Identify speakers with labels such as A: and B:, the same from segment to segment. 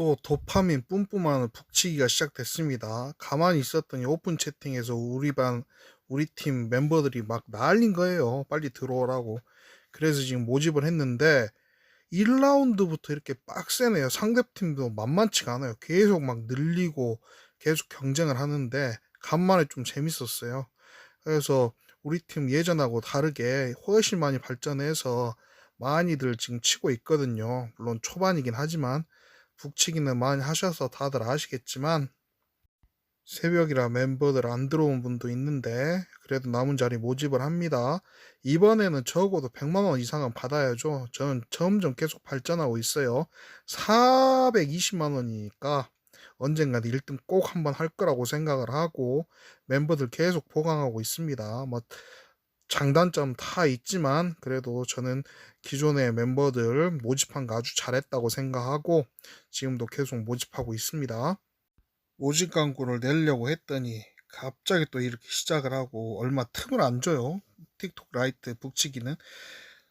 A: 또 도파민 뿜뿜하는 북치기가 시작됐습니다. 가만히 있었더니 오픈 채팅에서 우리 반, 우리 팀 멤버들이 막 난린 거예요. 빨리 들어오라고. 그래서 지금 모집을 했는데 1라운드부터 이렇게 빡세네요. 상대팀도 만만치가 않아요. 계속 막 늘리고 계속 경쟁을 하는데 간만에 좀 재밌었어요. 그래서 우리 팀 예전하고 다르게 훨씬 많이 발전해서 많이들 지금 치고 있거든요. 물론 초반이긴 하지만 북치기는 많이 하셔서 다들 아시겠지만 새벽이라 멤버들 안 들어온 분도 있는데 그래도 남은 자리 모집을 합니다. 이번에는 적어도 100만 원 이상은 받아야죠. 저는 점점 계속 발전하고 있어요. 420만 원이니까 언젠가 1등 꼭 한번 할 거라고 생각을 하고 멤버들 계속 보강하고 있습니다. 뭐 장단점 다 있지만 그래도 저는 기존의 멤버들 모집한 거 아주 잘했다고 생각하고 지금도 계속 모집하고 있습니다. 모집 광고를 내려고 했더니 갑자기 또 이렇게 시작을 하고 얼마 틈을 안 줘요. 틱톡 라이트 북치기는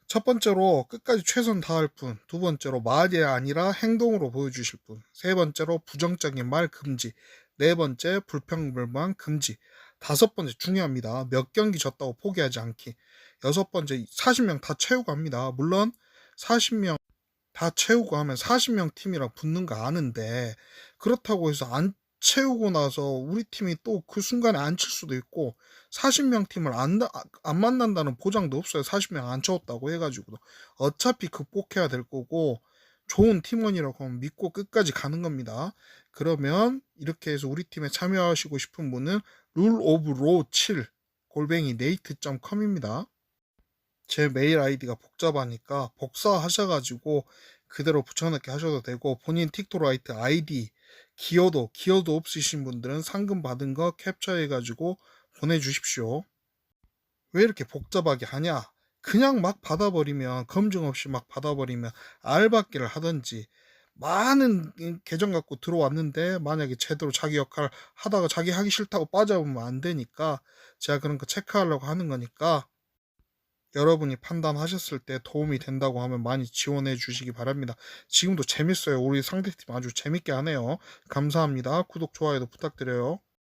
A: 첫 번째로 끝까지 최선 다할 분, 두 번째로 말이 아니라 행동으로 보여주실 분, 세 번째로 부정적인 말 금지, 네 번째 불평불만 금지, 다섯 번째 중요합니다. 몇 경기 졌다고 포기하지 않기. 여섯 번째 40명 다 채우고 합니다. 물론 40명 다 채우고 하면 40명 팀이랑 붙는 거 아는데 그렇다고 해서 안 채우고 나서 우리 팀이 또 그 순간에 안 칠 수도 있고 40명 팀을 안, 안 만난다는 보장도 없어요. 40명 안 채웠다고 해가지고 어차피 극복해야 될 거고 좋은 팀원이라고 믿고 끝까지 가는 겁니다. 그러면 이렇게 해서 우리 팀에 참여하시고 싶은 분은 룰 오브 로7 골뱅이 네이트.com입니다. 제 메일 아이디가 복잡하니까 복사하셔가지고 그대로 붙여넣기 하셔도 되고 본인 틱토라이트 아이디 기여도 기여도 없으신 분들은 상금 받은 거 캡처해가지고 보내주십시오. 왜 이렇게 복잡하게 하냐? 그냥 막 받아버리면 검증 없이 막 받아버리면 알받기를 하든지 많은 계정 갖고 들어왔는데 만약에 제대로 자기 역할 하다가 자기 하기 싫다고 빠져보면 안 되니까 제가 그런 거 체크하려고 하는 거니까 여러분이 판단하셨을 때 도움이 된다고 하면 많이 지원해 주시기 바랍니다. 지금도 재밌어요. 우리 상대팀 아주 재밌게 하네요. 감사합니다. 구독, 좋아요도 부탁드려요.